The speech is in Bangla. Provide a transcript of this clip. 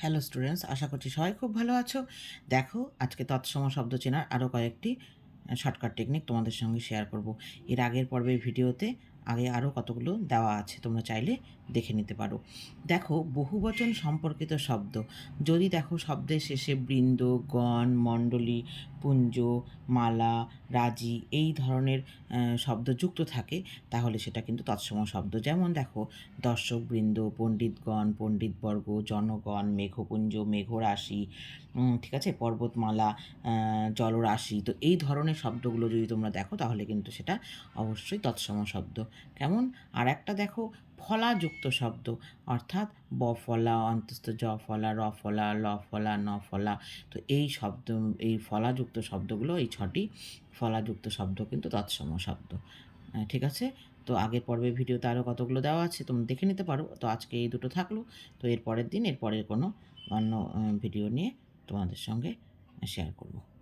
হ্যালো স্টুডেন্টস আশা করছি সবাই খুব ভালো আছো। দেখো, আজকে তৎসম শব্দ চেনার আরও কয়েকটি শর্টকাট টেকনিক তোমাদের সঙ্গে শেয়ার করব। এর আগের পর্বের ভিডিওতে আগে আরও কতগুলো দেওয়া আছে তোমরা চাইলে দেখে নিতে পারো। দেখো, বহুবচন সম্পর্কিত শব্দ। যদি দেখো শব্দের শেষে বৃন্দ, গণ, মণ্ডলী, পুঞ্জ, মালা, রাজি এই ধরনের শব্দ যুক্ত থাকে, তাহলে সেটা কিন্তু তৎসম শব্দ। যেমন দেখো দর্শকবৃন্দ পণ্ডিতগণ, পণ্ডিতবর্গ, জনগণ, মেঘপুঞ্জ, মেঘরাশি ঠিক আছে, পর্বতমালা জলরাশি, তো এই ধরনের শব্দগুলো যদি তোমরা দেখো, তাহলে কিন্তু সেটা অবশ্যই তৎসম শব্দ। কেমন? আর একটা দেখো, ফলাযুক্ত শব্দ, অর্থাৎ ব ফলা, অন্তস্থ জ ফলা, র ফলা, ল ফলা, ন ফলা। তো এই শব্দ, এই ফলাযুক্ত শব্দগুলো, এই ছটি ফলাযুক্ত শব্দ কিন্তু তৎসম শব্দ। ঠিক আছে? তো আগের পর্বের ভিডিওতে আরও কতগুলো দেওয়া আছে তোমরা দেখে নিতে পারো। তো আজকে এই দুটো থাকল। তো এর পরের দিন, এর পরের কোনো অন্য ভিডিও নিয়ে তোমাদের সঙ্গে শেয়ার করব।